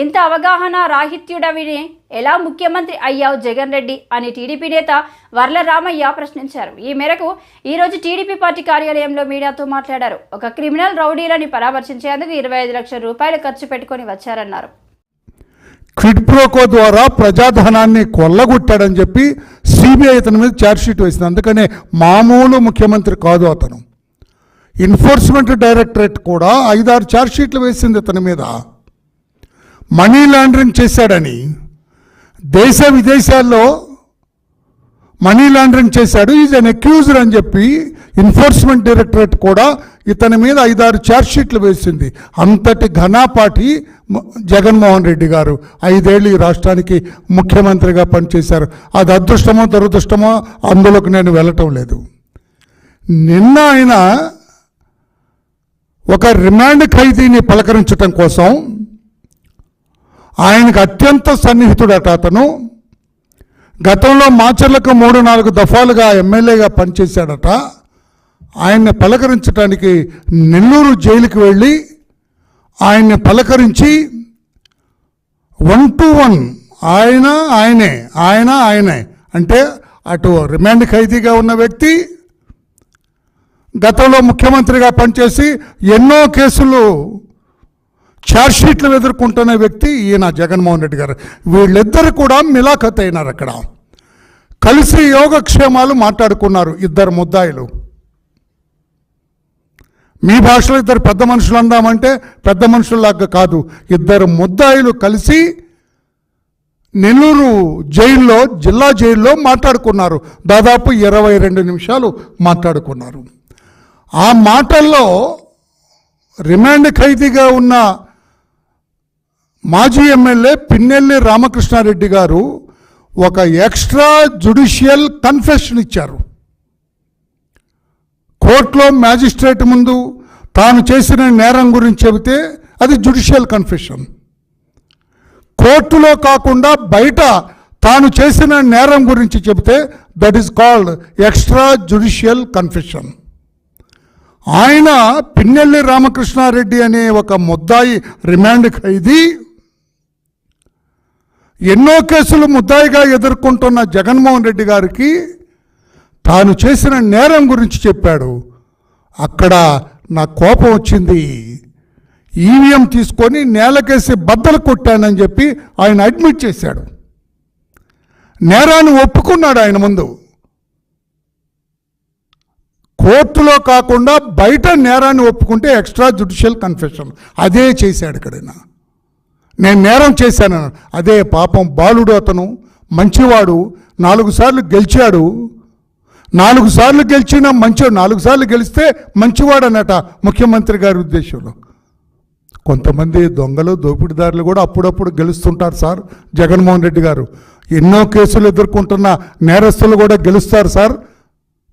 ఇంత అవగాహన రాహిత్యుడవిని ఎలా ముఖ్యమంత్రి అయ్యావు జగన్ రెడ్డి అని టీడీపీ నేత వర్ల రామయ్య ప్రశ్నించారు. ఈ మేరకు ఈరోజు టీడీపీ పార్టీ కార్యాలయంలో మీడియాతో మాట్లాడారు. ఒక క్రిమినల్ రౌడీలని పరామర్శించేందుకు ఇరవై ఐదు లక్షల రూపాయలు ఖర్చు పెట్టుకొని వచ్చారన్నారు. క్విడ్ప్రోకో ద్వారా ప్రజాధనాన్ని కొల్లగొట్టాడని చెప్పి సిబిఐ అతని మీద ఛార్జ్షీట్ వేసింది. అందుకనే మామూలు ముఖ్యమంత్రి కాదు అతను. ఎన్ఫోర్స్మెంట్ డైరెక్టరేట్ కూడా ఐదారు ఛార్జ్షీట్లు వేసింది అతని మీద. మనీ లాండరింగ్ చేశాడని దేశ విదేశాల్లో మనీ లాండరింగ్ చేశాడు. ఈజ్ అన్ అక్యూజర్ అని చెప్పి ఎన్ఫోర్స్మెంట్ డైరెక్టరేట్ కూడా ఇతని మీద ఐదారు షీట్లు వేసింది. అంతటి ఘనాపాటి జగన్మోహన్ రెడ్డి గారు ఐదేళ్ళు ఈ రాష్ట్రానికి ముఖ్యమంత్రిగా పనిచేశారు. అది అదృష్టమో దురదృష్టమో అందులోకి నేను వెళ్ళటం లేదు. నిన్న ఆయన ఒక రిమాండ్ ఖైదీని పలకరించటం కోసం ఆయనకు అత్యంత సన్నిహితుడట అతను. గతంలో మాచర్లకు మూడు నాలుగు దఫాలుగా ఎమ్మెల్యేగా పనిచేశాడట. ఆయన్ని పలకరించడానికి నెల్లూరు జైలుకి వెళ్ళి ఆయన్ని పలకరించి వన్ టు వన్ ఆయన ఆయనే ఆయన ఆయనే అంటే అటు రిమాండ్ ఖైదీగా ఉన్న వ్యక్తి గతంలో ముఖ్యమంత్రిగా పనిచేసి ఎన్నో కేసులు ఛార్జ్షీట్లు ఎదుర్కొంటున్న వ్యక్తి ఈయన జగన్మోహన్ రెడ్డి గారు. వీళ్ళిద్దరు కూడా మిలాఖత్ అయినారు అక్కడ. కలిసి యోగక్షేమాలు మాట్లాడుకున్నారు ఇద్దరు ముద్దాయిలు. మీ భాషలో ఇద్దరు పెద్ద మనుషులు అందామంటే పెద్ద మనుషుల్లాగా కాదు. ఇద్దరు ముద్దాయిలు కలిసి నెల్లూరు జైల్లో జిల్లా జైల్లో మాట్లాడుకున్నారు. దాదాపు ఇరవై రెండు నిమిషాలు మాట్లాడుకున్నారు. ఆ మాటల్లో రిమాండ్ ఖైదీగా ఉన్న మాజీ ఎమ్మెల్యే పిన్నెల్లి రామకృష్ణారెడ్డి గారు ఒక ఎక్స్ట్రా జుడిషియల్ కన్ఫెషన్ ఇచ్చారు. కోర్టులో మ్యాజిస్ట్రేట్ ముందు తాను చేసిన నేరం గురించి చెబితే అది జుడిషియల్ కన్ఫెషన్. కోర్టులో కాకుండా బయట తాను చేసిన నేరం గురించి చెబితే that is called extra judicial confession ఆయన పిన్నెల్లి రామకృష్ణారెడ్డి అనే ఒక ముద్దాయి రిమాండ్ ఖైదీ ఎన్నో కేసులు ముద్దాయిగా ఎదుర్కొంటున్న జగన్మోహన్ రెడ్డి గారికి తాను చేసిన నేరం గురించి చెప్పాడు. అక్కడ నా కోపం వచ్చింది. ఈవీఎం తీసుకొని నేలకేసి బద్దలు కొట్టానని చెప్పి ఆయన అడ్మిట్ చేశాడు. నేరాన్ని ఒప్పుకున్నాడు ఆయన ముందు. కోర్టులో కాకుండా బయట నేరాన్ని ఒప్పుకుంటే ఎక్స్ట్రా జుడిషియల్ కన్ఫెషన్. అదే చేశాడు ఇక్కడ నేను నేరం చేశాను అదే పాపం బాలుడు అతను మంచివాడు నాలుగు సార్లు గెలిచాడు. నాలుగు సార్లు గెలిచిన మంచివాడు నాలుగు సార్లు గెలిస్తే మంచివాడు అన్నట ముఖ్యమంత్రి గారి ఉద్దేశంలో. కొంతమంది దొంగలు దోపిడీదారులు కూడా అప్పుడప్పుడు గెలుస్తుంటారు సార్ జగన్మోహన్ రెడ్డి గారు. ఎన్నో కేసులు ఎదుర్కొంటున్న నేరస్తులు కూడా గెలుస్తారు సార్.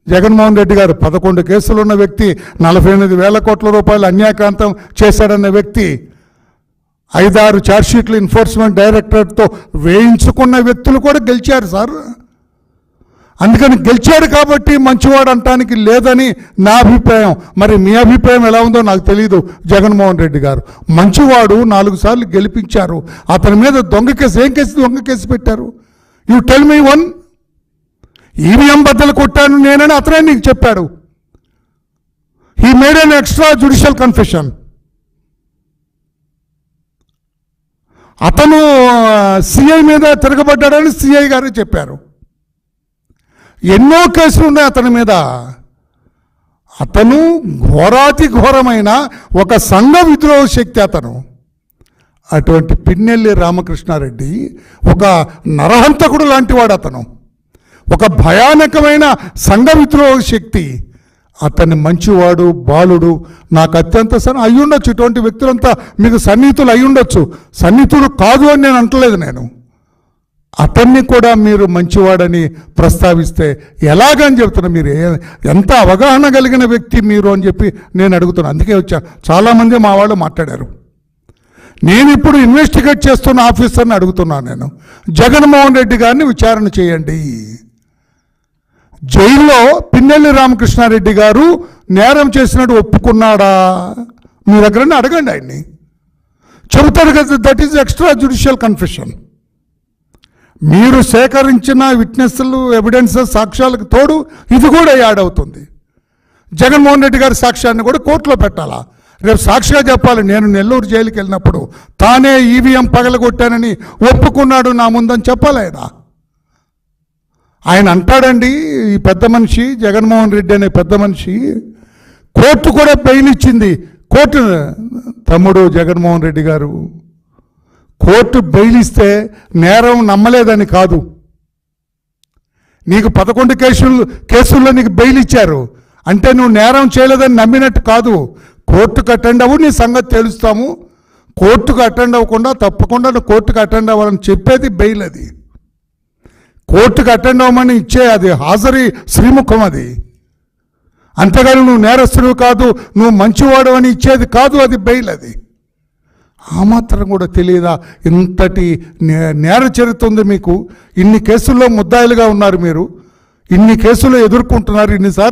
జగన్మోహన్ రెడ్డి గారు పదకొండు కేసులు ఉన్న వ్యక్తి నలభై ఎనిమిది వేల కోట్ల రూపాయలు అన్యాయకాంతం చేశాడన్న వ్యక్తి ఐదారు ఛార్జ్షీట్లు ఎన్ఫోర్స్మెంట్ డైరెక్టరేట్తో వేయించుకున్న వ్యక్తులు కూడా గెలిచారు సార్. అందుకని గెలిచాడు కాబట్టి మంచివాడు అంటానికి లేదని నా అభిప్రాయం. మరి మీ అభిప్రాయం ఎలా ఉందో నాకు తెలియదు జగన్మోహన్ రెడ్డి గారు. మంచివాడు నాలుగు సార్లు గెలిపించారు. అతని మీద దొంగ కేసు ఏం కేసు దొంగ కేసు పెట్టారు? You tell me one EVM బద్దలు కొట్టాను నేనని అతనే నీకు చెప్పాడు. He made an extra judicial confession అతను సిఐ మీద తిరగబడ్డాడని సిఐ గారు చెప్పారు. ఎన్నో కేసులు ఉన్నాయి అతని మీద. అతను ఘోరాతి ఘోరమైన ఒక సంఘ విద్రోహ శక్తి అతను. అటువంటి పిన్నెల్లి రామకృష్ణారెడ్డి ఒక నరహంతకుడు లాంటివాడు అతను. ఒక భయానకమైన సంఘ విద్రోహ శక్తి. అతన్ని మంచివాడు బాలుడు నాకు అత్యంత సన్ అయ్యుండొచ్చు. ఇటువంటి వ్యక్తులంతా మీకు సన్నిహితులు అయ్యుండొచ్చు. సన్నిహితుడు కాదు అని నేను అంటలేదు నేను. అతన్ని కూడా మీరు మంచివాడని ప్రస్తావిస్తే ఎలాగని చెప్తున్నా మీరు? ఎంత అవగాహన కలిగిన వ్యక్తి మీరు అని చెప్పి నేను అడుగుతున్నాను అందుకే వచ్చాను చాలామంది మా వాళ్ళు మాట్లాడారు. నేను ఇప్పుడు ఇన్వెస్టిగేట్ చేస్తున్న ఆఫీసర్ని అడుగుతున్నాను నేను. జగన్మోహన్ రెడ్డి గారిని విచారణ చేయండి. జైల్లో పిన్నెల్లి రామకృష్ణారెడ్డి గారు నేరం చేసినట్టు ఒప్పుకున్నాడా? మీ దగ్గరనే అడగండి ఆయన్ని. చెబుతారు కదా that is extra judicial confession మీరు సేకరించిన విట్నెస్లు ఎవిడెన్స్ సాక్ష్యాలకు తోడు ఇది కూడా యాడ్ అవుతుంది. జగన్మోహన్ రెడ్డి గారి సాక్ష్యాన్ని కూడా కోర్టులో పెట్టాలా? రేపు సాక్షిగా చెప్పాలి నేను నెల్లూరు జైలుకి వెళ్ళినప్పుడు. తానే ఈవీఎం పగలగొట్టానని ఒప్పుకున్నాడు నా ముందని చెప్పాలి ఆయన ఆయన అంటాడండి ఈ పెద్ద మనిషి జగన్మోహన్ రెడ్డి అనే పెద్ద మనిషి కోర్టు కూడా బెయిల్ ఇచ్చింది. కోర్టు తమ్ముడు జగన్మోహన్ రెడ్డి గారు కోర్టు బెయిల్ ఇస్తే నేరం నమ్మలేదని కాదు. నీకు పదకొండు కేసులు కేసుల్లో నీకు బెయిల్ ఇచ్చారు. అంటే నువ్వు నేరం చేయలేదని నమ్మినట్టు కాదు. కోర్టుకు అటెండ్ అవ్వు నీ సంగతి తెలుస్తాము. కోర్టుకు అటెండ్ అవ్వకుండా తప్పకుండా నువ్వు కోర్టుకు అటెండ్ అవ్వాలని చెప్పేది బెయిల్ అది. కోర్టుకు అటెండ్ అవ్వమని ఇచ్చే అది హాజరీ శ్రీముఖం అది. అంతేగాని నువ్వు నేరస్తుడు కాదు నువ్వు మంచివాడు అని ఇచ్చేది కాదు అది బెయిల్ అది. ఆ మాత్రం కూడా తెలియదా? ఇంతటి నే- నేర చరిత్ర ఉంది మీకు. ఇన్ని కేసుల్లో ముద్దాయిలుగా ఉన్నారు మీరు. ఇన్ని కేసులు ఎదుర్కొంటున్నారు ఇన్నిసార్లు.